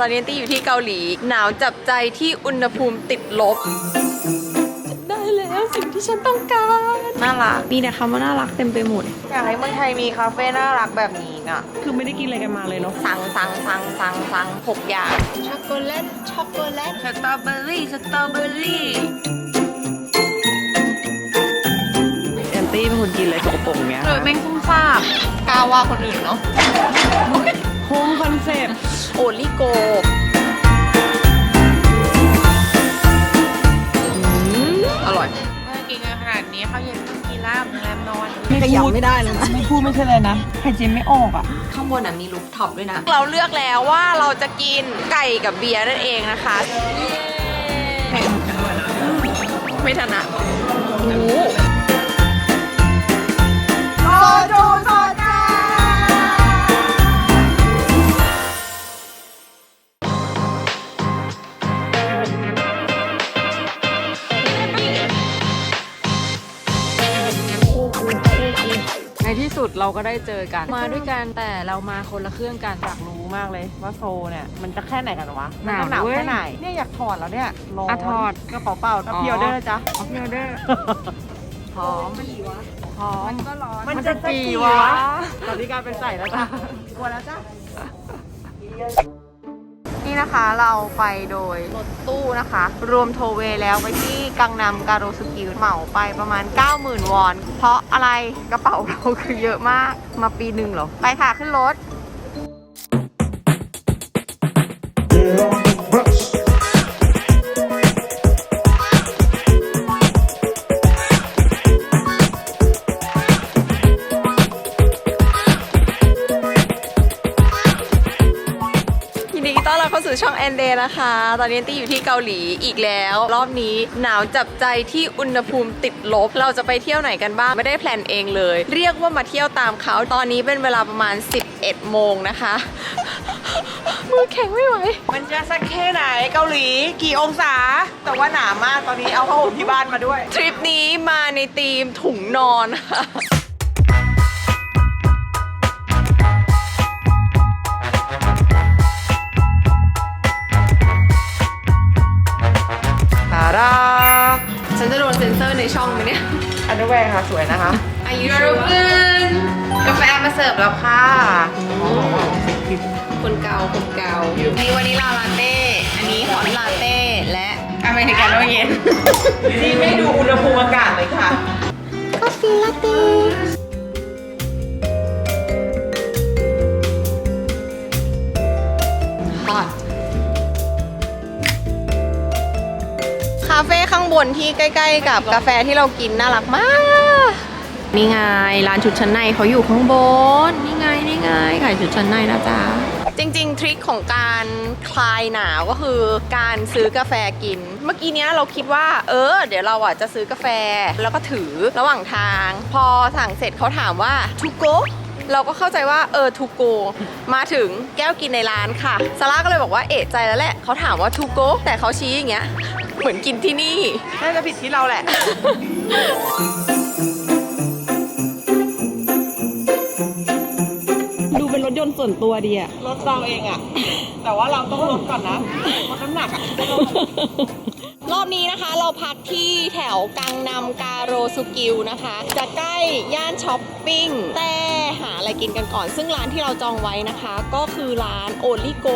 ตอนนี้ตี้อยู่ที่เกาหลี หนาวจับใจที่อุณหภูมิติดลบ ได้แล้วสิ่งที่ฉันต้องการน่ารักมีแต่คำว่าน่ารักเต็มไปหมด อยากให้เมืองไทยมีคาเฟ่น่ารักแบบนี้อะ คือไม่ได้กินอะไรกันมาเลยเนาะสั่งสั่งสั่งสั่งสั่งหกอย่างช็อกโกแลตช็อกโกแลตสตรอเบอรี่สตรอเบอรี่แอนตี้เป็นคนกินอะไรสกปรกอย่างเงี้ยเออแม่งฟุ้งซ่ามกล้าว่าคนอื่นเนาะ โฮมคอนเซ็ปต์โอลิโกอร่อยกินกันขนาดนี้เขาเย็นต้องกินแล้วแรมนอนไม่ขยับไม่ได้เลยนะ ไม่พูดไม่ใช่เลยนะหายใจไม่ออกอะ ข้างบนน่ะมีรูฟท็อปด้วยนะ เราเลือกแล้วว่าเราจะกินไก่กับเบียร์นั่นเองนะคะไม่ถนัดโอ้โห เราก็ได้เจอกัน มาด้วยกันแต่เรามาคนละเครื่องกันอยากรู้มากเลยว่าโซเนี่ยมันจะแค่ไหนกันวะหนาวมัจะหนาวเว้ยแค่ไหนเนี่ยอยากถอดแล้วเนี่ยร้อนอะถอด กระเป๋าเปล่าแล้วอ๋อพี่ออเดอร์นะจ๊ะเนื้อเด้อหอมหอม มันจะกี่วะ ตอนนี้กลารเป็นใส่แล้วจ้ะกลัวแล้วจ้ะ นี่นะคะเราไปโดยรถตู้นะคะ รวมโทเวแล้วไปที่กังนำการโรสุกิเหมาไปประมาณ 90,000 วอน เพราะอะไรกระเป๋าเราคือเยอะมากมาปีหนึ่งเหรอ ไปค่ะขึ้นรถ ช่องแอนเดนะคะ ตอนนี้ตี้อยู่ที่เกาหลีอีกแล้ว รอบนี้หนาวจับใจที่อุณหภูมิติดลบ เราจะไปเที่ยวไหนกันบ้าง ไม่ได้แพลนเองเลย เรียกว่ามาเที่ยวตามเขาตอนนี้เป็นเวลาประมาณ 11 โมงนะคะ มือแข็งไม่ไหว มันจะสักแค่ไหนเกาหลีกี่องศา แต่ว่าหนามากตอนนี้เอาผ้าห่มที่บ้านมาด้วย ทริปนี้มาในธีมถุงนอนค่ะ นเดอร์แวร์ค่ะสวยนะคะอายุรนกาแฟมาเสิร์ฟแล้วค่ะคนเก่าคนเก่ามีวานิลาลาเต้ อันนี้ฮอตลาเต้และอเมริกาโน่เย็นนี่ไม่ดูอุณหภูมิอากาศเลยค่ะฮอตคาเฟ่ข้างบนที่ใกล้ ๆ กับกาแฟที่เรากินน่ารักมาก นี่ไงร้านชุดชั้นในเขาอยู่ข้างบน นี่ไงนี่ไงขายชุดชั้นในนะจ๊ะ จริง ๆ ทริคของการคลายหนาวก็คือการซื้อกาแฟกิน เมื่อกี้เนี้ยเราคิดว่า เออ เดี๋ยวเราอะจะซื้อกาแฟแล้วก็ถือระหว่างทาง พอสั่งเสร็จเขาถามว่าทูโกเราก็เข้าใจว่าเออทูโกมาถึงแก้วกินในร้านค่ะซาร่าก็เลยบอกว่าเอะใจแล้วแหละเขาถามว่าทูโกแต่เขาชี้อย่างเงี้ยเหมือนกินที่นี่ น่าจะผิดที่เราแหละ ถยนต์ส่วนตัวดีอะ รถเราเองอะแต่ว่าเราต้องลดก่อนนะลดน้ำหนักอะรอบนี้นะคะเราพักที่แถวกังนำการโรสุกิวนะคะ จะใกล้ย่านช้อปปิ้ง แต่หาอะไรกินกันก่อน ซึ่งร้านที่เราจองไว้นะคะ ก็คือร้านโอลิโก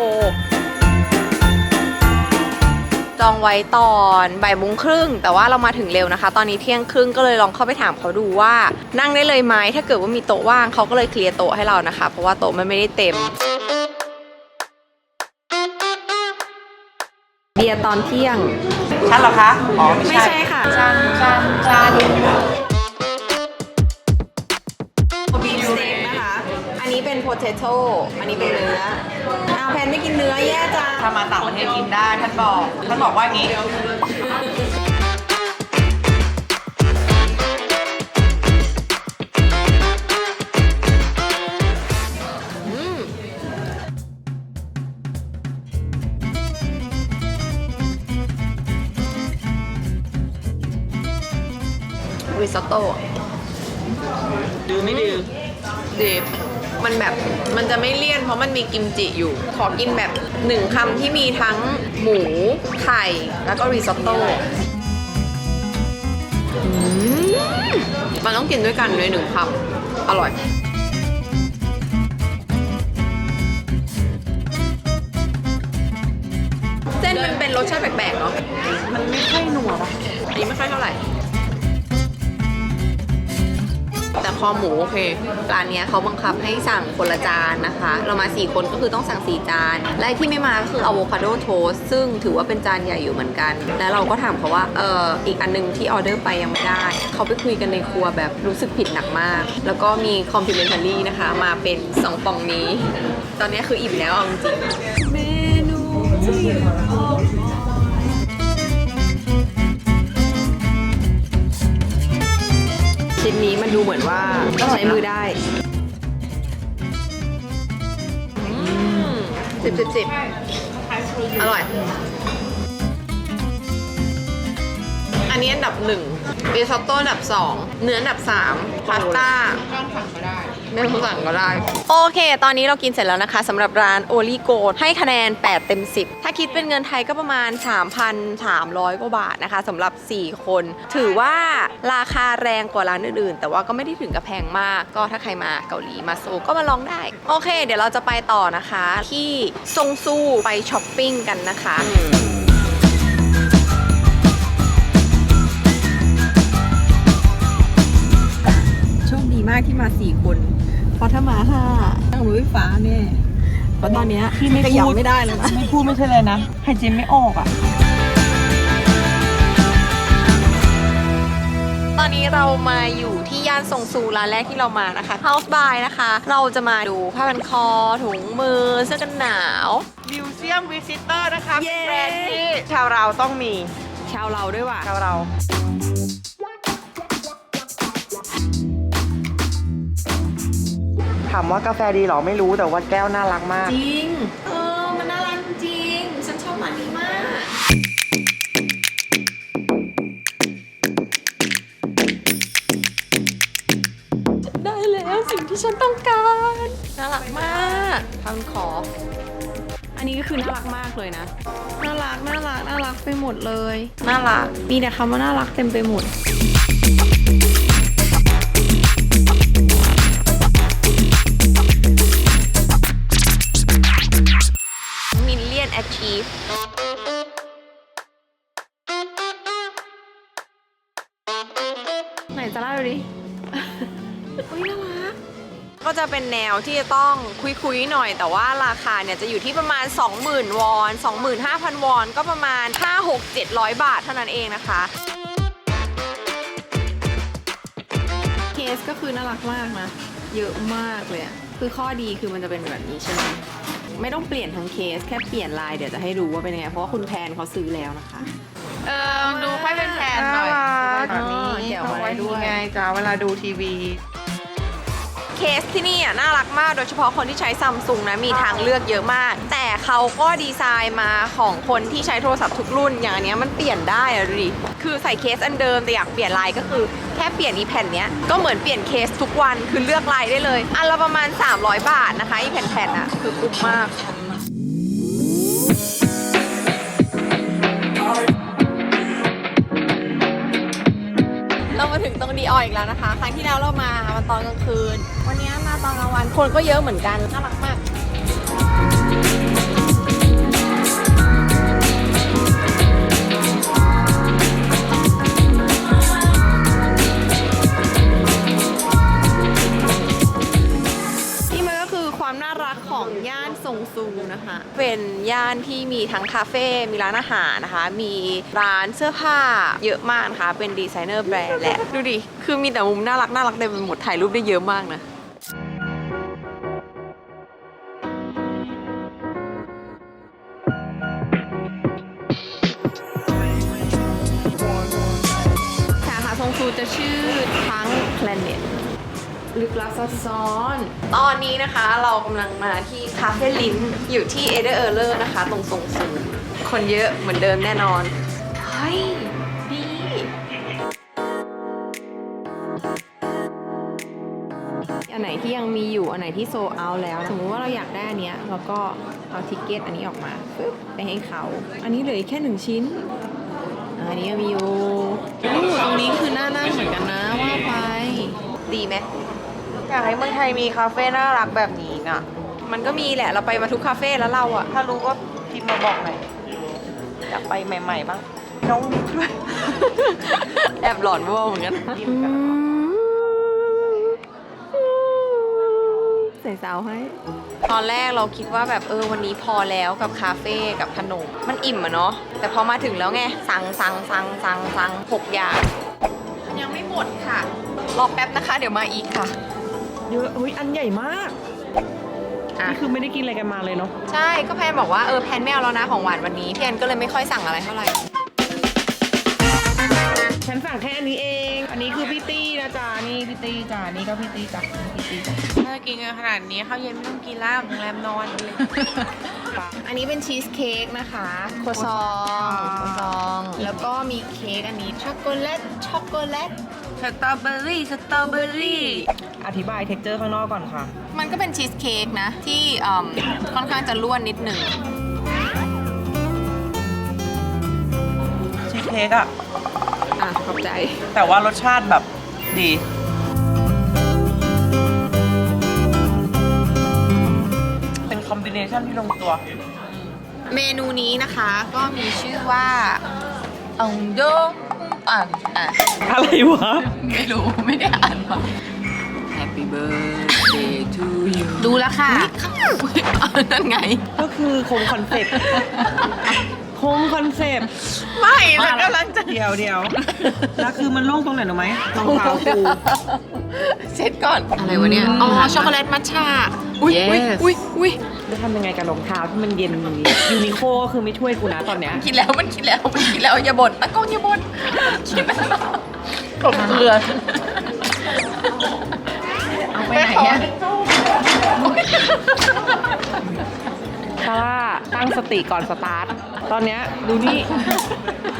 จองไว้ตอนบ่ายโมงครึ่ง แต่ว่าเรามาถึงเร็วนะคะ ตอนนี้เที่ยงครึ่งก็เลยลองเข้าไปถามเขาดูว่านั่งได้เลยไหมถ้าเกิดว่ามีโต๊ะว่างเขาก็เลยเคลียร์โต๊ะให้เรานะคะ เพราะว่าโต๊ะมันไม่ได้เต็มเบียร์ตอนเที่ยง ชันเหรอคะ อ๋อ ไม่ไม่ใช่ใช่ค่ะชานชา เป็นโพเทโต้อันนี้เป็นเนื้ออ้าวแพนไม่กินเนื้อแย่จังถ้ามาต่างประเทศกินได้ท่านบอกท่านบอกว่าอย่างนี้ ริซอตโต้ดื้อไม่ดื้อดิบ มันแบบมันจะไม่เลี่ยนเพราะมันมีกิมจิอยู่ ขอกินแบบหนึ่งคำที่มีทั้งหมู ไข่ แล้วก็ริซอตโต้อืมมันต้องกินด้วยกันเลยหนึ่งคำอร่อยเส้นมันเป็นรสชาติแปลกๆเนาะมันไม่ค่อยหนัวปะอันนี้ไม่ค่อยเท่าไหร่ แต่คอหมูโอเคร้านเนี้ยเขาบังคับให้สั่งคนละจานนะคะ เรามา 4 คนก็คือต้องสั่ง 4 จานและที่ไม่มาก็คืออะโวคาโดโทสซึ่งถือว่าเป็นจานใหญ่อยู่เหมือนกัน แล้วเราก็ถามเขาว่าเอออีกอันหนึงที่ออเดอร์ไปยังไม่ได้ เขาไปคุยกันในครัวแบบรู้สึกผิดหนักมาก แล้วก็มีคอมพ l เมน t ารี่นะคะ มาเป็น 2ปองนี้ ตอนนี้คืออิ่มแล้วเอาจริงเมนูที่ ชิ้นนี้มันดูเหมือนว่าใช้มือได้สิบสิบสิบอร่อย อันนี้อันดับหนึ่งริซอตโต้อันดับสองเนื้ออันดับสามพาสต้าไม่ ต้องสั่งก็ได้ โอเค ตอนนี้เรากินเสร็จแล้วนะคะสำหรับร้านโอลิโกให้คะแนน 8 เต็ม 10 ถ้าคิดเป็นเงินไทยก็ประมาณ 3,300 กว่าบาทนะคะสำหรับ 4 คน ถือว่าราคาแรงกว่าร้านอื่นๆ แต่ว่าก็ไม่ได้ถึงกับแพงมาก ก็ถ้าใครมาเกาหลีมาโซลก็มาลองได้ โอเค เดี๋ยวเราจะไปต่อนะคะ ที่ซงซูไปช้อปปิ้งกันนะคะโชคดีมากที่มาสี่คนเพ ราะถ้ามาห้าตั้งมือฟ้าแน่เพราะตอนเนี้ยที่ไม่ขยับพูดไม่ได้เลยนะไม่พูดไม่ใช่เลยนะหายใจไม่ออกอะ ตอนนี้เรามาอยู่ที่ย่านซงซูร้านแรกที่เรามานะคะ House by นะคะ เราจะมาดูผ้าพันคอ ถุงมือเสื้อกันหนาว มิวเซียมวิสิเตอร์นะคะเย้เป็นแบรนด์ที่ชาวเราต้องมี ชาวเราด้วยว่ะชาวเรา ถามว่ากาแฟดีเหรอไม่รู้แต่ว่าแก้วน่ารักมาก จริง เออ มันน่ารักจริง ฉันชอบร้านนี้มาก ได้แล้วสิ่งที่ฉันต้องการ น่ารักมากทำขอ อันนี้ก็คือน่ารักมากเลยนะ น่ารัก น่ารัก น่ารักไปหมดเลย น่ารัก มีแต่คำว่าน่ารักเต็มไปหมด ก็จะเป็นแนวที่จะต้องคุยๆหน่อย แต่ว่าราคาเนี่ยจะอยู่ที่ประมาณ 20,000 วอน 25,000 วอน ก็ประมาณ 5 6 700 บาทเท่านั้นเองนะคะเคสก็คือน่ารักมากนะ เยอะมากเลยอะคือข้อดีคือมันจะเป็นแบบนี้ใช่ไหมไม่ต้องเปลี่ยนทั้งเคสแค่เปลี่ยนลายเดี๋ยวจะให้ดูว่าเป็นยังไง เพราะว่าคุณแพนเขาซื้อแล้วนะคะ เออดูค่อยเป็นแพนหน่อยน่ารักแบบนี้เกี่ยวมาได้ด้วยไงจ้าเวลาดูทีวี เคสที่นี่อะน่ารักมาก โดยเฉพาะคนที่ใช้ซัมซุงนะมีทางเลือกเยอะมาก แต่เขาก็ดีไซน์มาของคนที่ใช้โทรศัพท์ทุกรุ่นอย่างอันเนี้ยมันเปลี่ยนได้อะดูดิคือใส่เคสอันเดิมแต่อยากเปลี่ยนลายก็คือแค่เปลี่ยนอีแผ่นเนี้ยก็เหมือนเปลี่ยนเคสทุกวันคือเลือกลายได้เลยอันละประมาณ 300 บาทนะคะอีแผ่นๆอะคือคุ้มมาก ตรงดีออยอีกแล้วนะคะ ครั้งที่แล้วเรามามาตอนกลางคืน วันนี้มาตอนกลางวันคนก็เยอะเหมือนกันน่ารักมาก นะคะ เป็นย่านที่มีทั้งคาเฟ่ มีร้านอาหารนะคะ มีร้านเสื้อผ้าเยอะมากนะคะ เป็นดีไซเนอร์แบรนด์แหละ ดูดิ คือมีแต่มุมน่ารักน่ารักเต็มไปหมด ถ่ายรูปได้เยอะมากนะสาขาซงซูจะชื่อทั้ง Planet ลึกลับซับซ้อน ตอนนี้นะคะเรากำลังมาที่คาเฟ่ลิ้นอยู่ที่เอเดอร์เออร์เลอร์นะคะ ตรงทรงซูคนเยอะเหมือนเดิมแน่นอน เฮ้ยดีเอันไหนที่ยังมีอยู่ อันไหนที่โซเอาแล้ว สมมุติว่าเราอยากได้อันเนี้ยเราก็เอาทิกเก็ตอันนี้ออกมาปึ๊บไปให้เขา อันนี้เหลืออีกแค่หนึ่งชิ้น อันนี้ยังมีอยู่อู้ตรงนี้คือหน้านั่งเหมือนกันนะว่าไป ดีไหม อยากให้เมืองไทยมีคาเฟ่น่ารักแบบนี้น่ะมันก็มีแหละเราไปมาทุกคาเฟ่แล้วเราอะถ้ารู้ก็พิมพ์มาบอกหน่อยอยากไปใหม่ ๆ บ้างน้องนิกด้วย แอบหลอนเว่าเหมือนกันยิ้มกันใส่สาวให้ ตอนแรกเราคิดว่าแบบเออวันนี้พอแล้วกับคาเฟ่กับขนมมันอิ่มอะเนาะแต่พอมาถึงแล้วไง สั่งสั่งสั่งสั่งสั่งหกอย่าง มันยังไม่หมดค่ะ รอแป๊บนะคะ เดี๋ยวมาอีกค่ะ เยอะอุ้ยอันใหญ่มากอะ นี่คือไม่ได้กินอะไรกันมาเลยเนาะใช่ก็แพนบอกว่าเออแพนไม่เอาแล้วนะของหวานวันนี้พี่แอนก็เลยไม่ค่อยสั่งอะไรเท่าไหร่ฉันสั่งแค่อันนี้เอง อันนี้คือพี่ตี้นะจ๊ะนี่พี่ตี้จ้ะนี่ก็พี่ตี้จ้ะนี่พี่ตี้จ้ะถ้ากินกันขนาดนี้ข้าวเย็นไม่ต้องกินแล้วโรงแรมนอนเลย อันนี้เป็นชีสเค้กนะคะโคซองโคซอง แล้วก็มีเค้กอันนี้ช็อกโกแลตช็อกโกแลต สตรอเบอรี่สตรอเบอรี่อธิบายเท็กเจอร์ข้างนอกก่อนค่ะ มันก็เป็นชีสเค้กนะ ที่อืมค่อนข้างจะร่วนนิดหนึ่ง ชีสเค้กอะอะ ขอบใจ แต่ว่ารสชาติแบบดี เป็นคอมบิเนชันที่ลงตัว เมนูนี้นะคะก็มีชื่อว่าอังโด อ่านอะอะไรวะ ไม่รู้ไม่ได้อ่านว่า Happy birthday to you ดูแล้วค่ะนั่นไง ก็คือคงคอนเซ็ปต์คงคอนเซ็ปต์ไม่แล้วกำลังจะเดียวเดียวแล้วคือมันโล่งตรงไหนรู้ไหมรองเท้ากูเช็ดก่อน อะไรวะเนี่ย อ๋อ ช็อกโกแลตมัทฉะอุ้ยอุ้ยอุ้ยอุ้ย จะทำยังไงกับรองเท้าที่มันเย็นอย่างนี้ยูนิโคก็คือไม่ช่วยกูนะตอนเนี้ย คิดแล้วมันคิดแล้วมันคิดแล้วอย่าบ่นตะโกนอย่าบ่นคิดแล้วกบเกลือเอาไปไหนอะซาร่าตั้งสติก่อนสตาร์ท ตอนเนี้ยดูนี่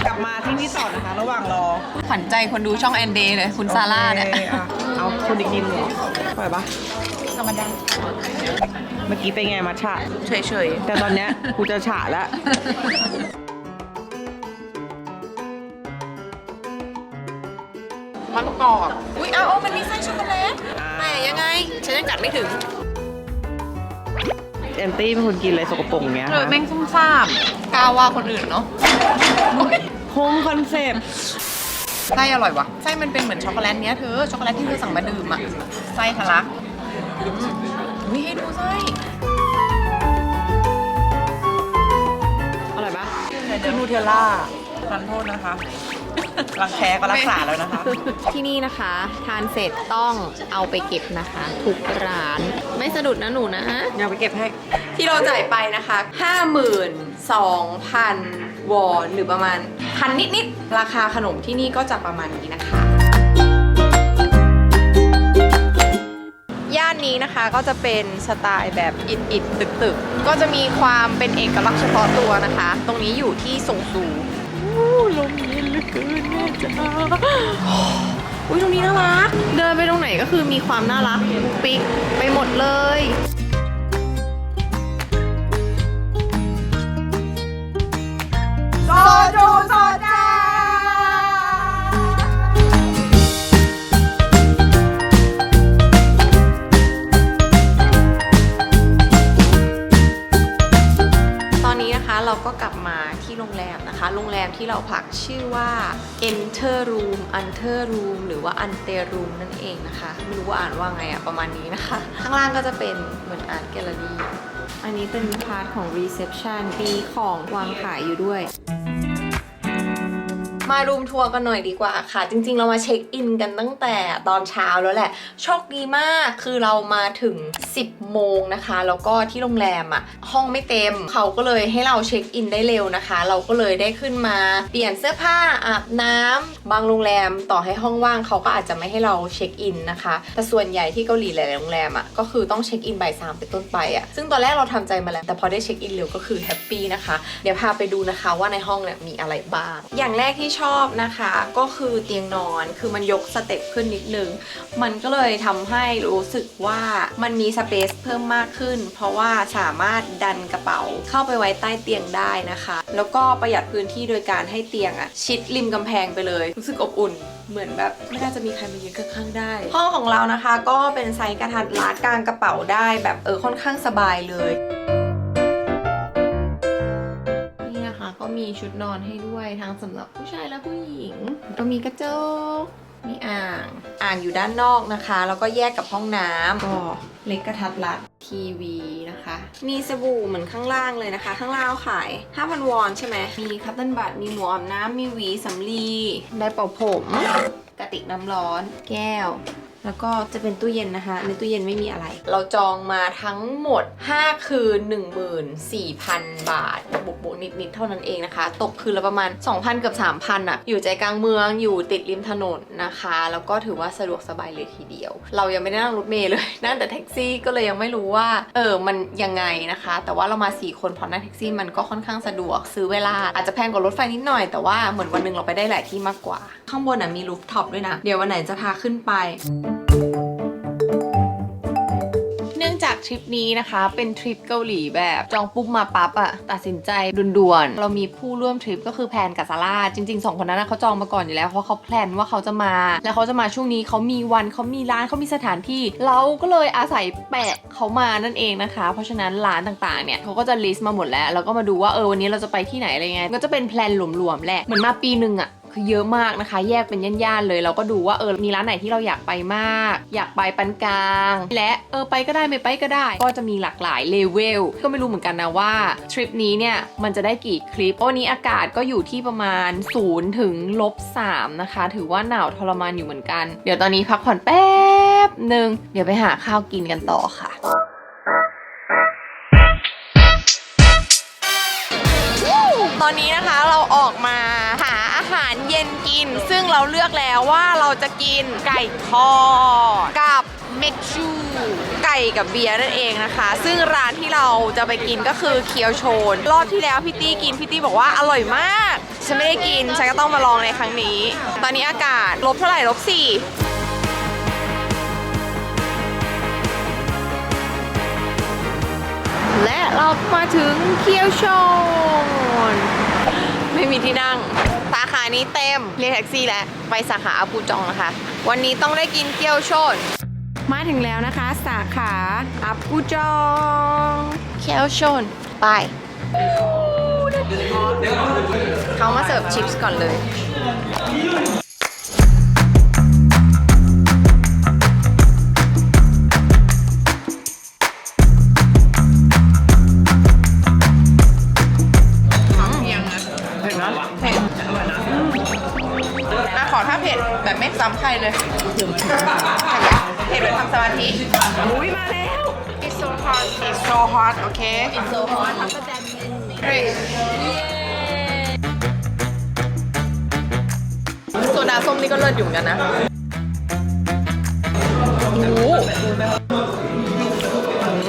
กลับมาที่นี่ต่อนะคะ ระหว่างรอขวัญใจคนดูช่องแอนเดย์เลย คุณซาร่าเนี่ยโอคอะเอาคุณอีกนิดหนึ่งเหรอปล่อยปะธรรมดาเมื่อกี้เป็นไงมาฉะ เฉยแต่ตอนเนี้ยกูจะฉะแล้วมันกรอบอุ้ยเอาเอามันมีไส้ช็อกโกแลตแต่ยังไง ฉันยังกัดไม่ถึง แอนตี้เป็นคนกินอะไรสกปรกอย่างเงี้ยๆเออคะแม่งซุ่มซ่ามกล้าว่าคนอื่นเนาะโฮมคอนเซปต์ไส้อร่อยวะไส้มันเป็นเหมือนช็อกโกแลตเนี้ยเธอช็อกโกแลตที่เธอสั่งมาดื่มอะไส้ทะลักอืมอุ้ยให้ดูไส้อร่อยปะคือนูเทลล่าทันโทษนะคะ รังแคก็รักษาแล้วนะคะ ที่นี่นะคะ ทานเสร็จต้องเอาไปเก็บนะคะ ทุกร้าน ไม่สะดุดนะหนูนะเดี๋ยวไปเก็บให้ ที่เราจ่ายไปนะคะ 52,000 วอนหรือประมาณพันนิดๆ ราคาขนมที่นี่ก็จะประมาณนี้นะคะ ย่านนี้นะคะก็จะเป็นสไตล์แบบอิดอิดตึกตึกๆก็จะมีความเป็นเอกลักษณ์เฉพาะตัวนะคะ ตรงนี้อยู่ที่สงสู ลมเย็นเหลือเกินแม่จ้าอุ้ยตรงนี้น่ารัก เดินไปตรงไหนก็คือมีความน่ารักปุ๊กปิ๊กไปหมดเลย โรงแรมนะคะโรงแรมที่เราพักชื่อว่า Enter Room Enter Room หรือว่า Ante Room นั่นเองนะคะ ไม่รู้ว่าอ่านว่าไงอะประมาณนี้นะคะ ข้างล่างก็จะเป็นเหมือนอาร์ตแกลเลอรี่อันนี้เป็นพาร์ทของ Reception มีของวางขายอยู่ด้วย มารูมทัวร์กันหน่อยดีกว่าค่ะ จริงๆ เรามาเช็คอินกันตั้งแต่ตอนเช้าแล้วแหละ โชคดีมากคือเรามาถึง 10 โมงนะคะ แล้วก็ที่โรงแรมอะ่ะ ห้องไม่เต็มเขาก็เลยให้เราเช็คอินได้เร็วนะคะ เราก็เลยได้ขึ้นมาเปลี่ยนเสื้อผ้าอาบน้ำบางโรงแรมต่อให้ห้องว่างเขาก็อาจจะไม่ให้เราเช็คอินนะคะ แต่ส่วนใหญ่ที่เกาหลีหลายๆโรงแรมอะ่ะก็คือต้องเช็คอินบ่ายสามเป็นต้นไปอะ่ะซึ่งตอนแรกเราทำใจมาแล้วแต่พอได้เช็คอินเร็วก็คือแฮปปี้นะคะเดี๋ยวพาไปดูนะคะว่าในห้องเนี่ยมีอะไรบ้าง อย่างแรกที่ชชอบนะคะก็คือเตียงนอนคือมันยกสเต็ปขึ้นนิดนึง มันก็เลยทำให้รู้สึกว่ามันมีสเปซเพิ่มมากขึ้น เพราะว่าสามารถดันกระเป๋าเข้าไปไว้ใต้เตียงได้นะคะ แล้วก็ประหยัดพื้นที่โดยการให้เตียงอะชิดริมกำแพงไปเลย รู้สึกอบอุ่นเหมือนแบบไม่น่าจะมีใครมายืนข้างๆได้ ห้องของเรานะคะ ก็เป็นไซส์กระทัดรัดกลางกระเป๋าได้แบบเออค่อนข้างสบายเลย มีชุดนอนให้ด้วยทั้งสำหรับผู้ชายและผู้หญิงก็มีกระจกมีอ่าง อ่างอยู่ด้านนอกนะคะ แล้วก็แยกกับห้องน้ำก็เล็กกระทัดรัดทีวีนะคะ มีสบู่เหมือนข้างล่างเลยนะคะ ข้างล่างขาย 5,000 วอนใช่ไหม มีคัตเติ้ลบัตมีหมวกอาบน้ำมีหวีสำลี ได้เป่าผม กระติกน้ำร้อน แก้ว แล้วก็จะเป็นตู้เย็นนะคะ ในตู้เย็นไม่มีอะไร เราจองมาทั้งหมด 5 คืน 14,000 บาทบวกบวกนิด ๆ เท่านั้นเองนะคะ ตกคืนละประมาณ 2,000 เกือบ 3,000อะ อยู่ใจกลางเมืองอยู่ติดริมถนนนะคะ แล้วก็ถือว่าสะดวกสบายเลยทีเดียว เรายังไม่ได้นั่งรถเมล์เลย นั่งแต่แท็กซี่ก็เลยยังไม่รู้ว่า เออ มันยังไงนะคะ แต่ว่าเรามา 4 คนพอนั่งแท็กซี่มันก็ค่อนข้างสะดวกซื้อเวลาอาจจะแพงกว่ารถไฟนิดหน่อย แต่ว่าเหมือนวันหนึงเราไปได้หลายที่มากกว่า ข้างบนอะมีรูฟท็อปด้วยนะ เดี๋ยววันไหนจะพาขึ้นไปเนื่องจากทริปนี้นะคะ เป็นทริปเกาหลีแบบจองปุ๊บมาปั๊บอะตัดสินใจด่วนๆ เรามีผู้ร่วมทริปก็คือแพนกับซาร่าจริงๆสองคนนั้นเขาจองมาก่อนอยู่แล้ว เพราะเขาแพลนว่าเขาจะมา แล้วเขาจะมาช่วงนี้เขามีวันเขามีร้านเขามีสถานที่ เราก็เลยอาศัยแปะเขามานั่นเองนะคะ เพราะฉะนั้นร้านต่างๆเนี่ยเขาก็จะลิสต์มาหมดแล้วแล้วก็มาดูว่าเออวันนี้เราจะไปที่ไหนอะไรเงี้ยก็จะเป็นแพลนหลวมๆแหละเหมือนมาปีหนึ่งอะ คือเยอะมากนะคะ แยกเป็นย่านๆเลย เราก็ดูว่าเออมีร้านไหนที่เราอยากไปมาก อยากไปปานกลาง และเออไปก็ได้ไม่ไปก็ได้ ก็จะมีหลากหลายเลเวลก็ไม่รู้เหมือนกันนะว่าทริปนี้เนี่ยมันจะได้กี่คลิปวันนี้อากาศก็อยู่ที่ประมาณ0ถึงลบ3นะคะ ถือว่าหนาวทรมานอยู่เหมือนกัน เดี๋ยวตอนนี้พักผ่อนแป๊บหนึ่งเดี๋ยวไปหาข้าวกินกันต่อค่ะตอนนี้นะคะเราออกมา ซึ่งเราเลือกแล้วว่าเราจะกินไก่ทอดกับเมกชูไก่กับเบียร์นั่นเองนะคะ ซึ่งร้านที่เราจะไปกินก็คือเคียวโชน รอบที่แล้วพี่ตี้กินพี่ตี้บอกว่าอร่อยมาก ฉันไม่ได้กิน ฉันก็ต้องมาลองในครั้งนี้ ตอนนี้อากาศลบเท่าไหร่ลบสี่และเรามาถึงเคียวชน ไม่มีที่นั่ง สาขานี้เต็มเรียกแท็กซี่แล้วไปสาขาอาปูจองนะคะ วันนี้ต้องได้กินเกี๊ยวชนมาถึงแล้วนะคะ สาขาอาปูจองเกี๊ยวชนไปเขามาเสิร์ฟชิปส์ก่อนเลย แบบไม่ซ้ำใครเลยเผ็ดแบบทำสมาธิ อุ้ยมาแล้ว It's so hot It's so hot โอเค It's so hot เฮ้ยโซดาส้มนี่ก็เลิศอยู่เหมือนกันนะโอ้โห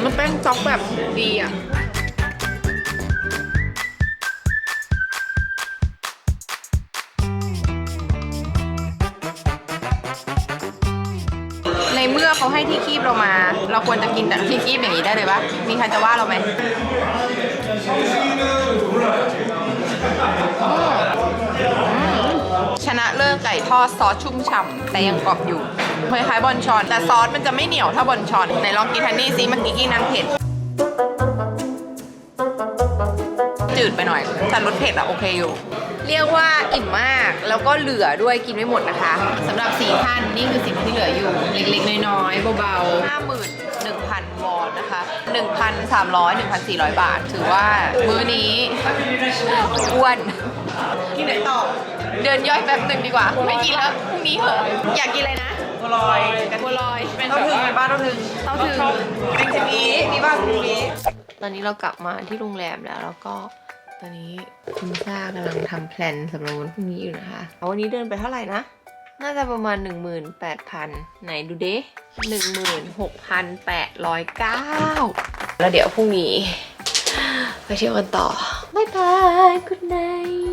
มันแป้งจ๊อกแบบดีอะ ในเขาให้ที่คีบเรามา เราควรจะกินแต่ที่คีบอย่างนี้ได้เลยปะมีใครจะว่าเราไหมชนะเลิศไก่ทอดซอสชุ่มฉ่ำแต่ยังกรอบอยู่คล้ายๆบอนชอน แต่ซอสมันจะไม่เหนียวถ้าบอนชอนไหนลองกินทันนี่ซิเมื่อกี้กินน้ำเผ็ด จืดไปหน่อยแต่รสเผ็ดอะโอเคอยู่ เรียกว่าอิ่มมากแล้วก็เหลือด้วยกินไม่หมดนะคะสำหรับสี่ท่านนี่คือสิ่งที่เหลืออยู่เล็กๆน้อยๆเบาๆห้าหมื่นหนึ่งพันวอนนะคะหนึ่งพันสามร้อยหนึ่งพันสี่ร้อยบาท ถือว่ามื้อนี้อ้วนกินไหนต่อ เดินย่อยแป๊บหนึ่งดีกว่า ไม่กินแล้วพรุ่งนี้เหอะอยากกินอะไรนะบัวลอยบัวลอยเป็นเต้าถึงเป็นบ้านเต้าถึงเต้าถึงเป็นทีนี้มีบ้านทีนี้ตอนนี้เรากลับมาที่โรงแรมแล้วแล้วก็ ตอนนี้คุณซ่ากำลังทำแพลนสำหรับวันพรุ่งนี้อยู่นะคะเอาวันนี้เดินไปเท่าไหร่นะ น่าจะประมาณ 18,000 ไหนดูเด้16,809 แล้วเดี๋ยวพรุ่งนี้ ไปเที่ยวกันต่อ บ๊ายบาย good night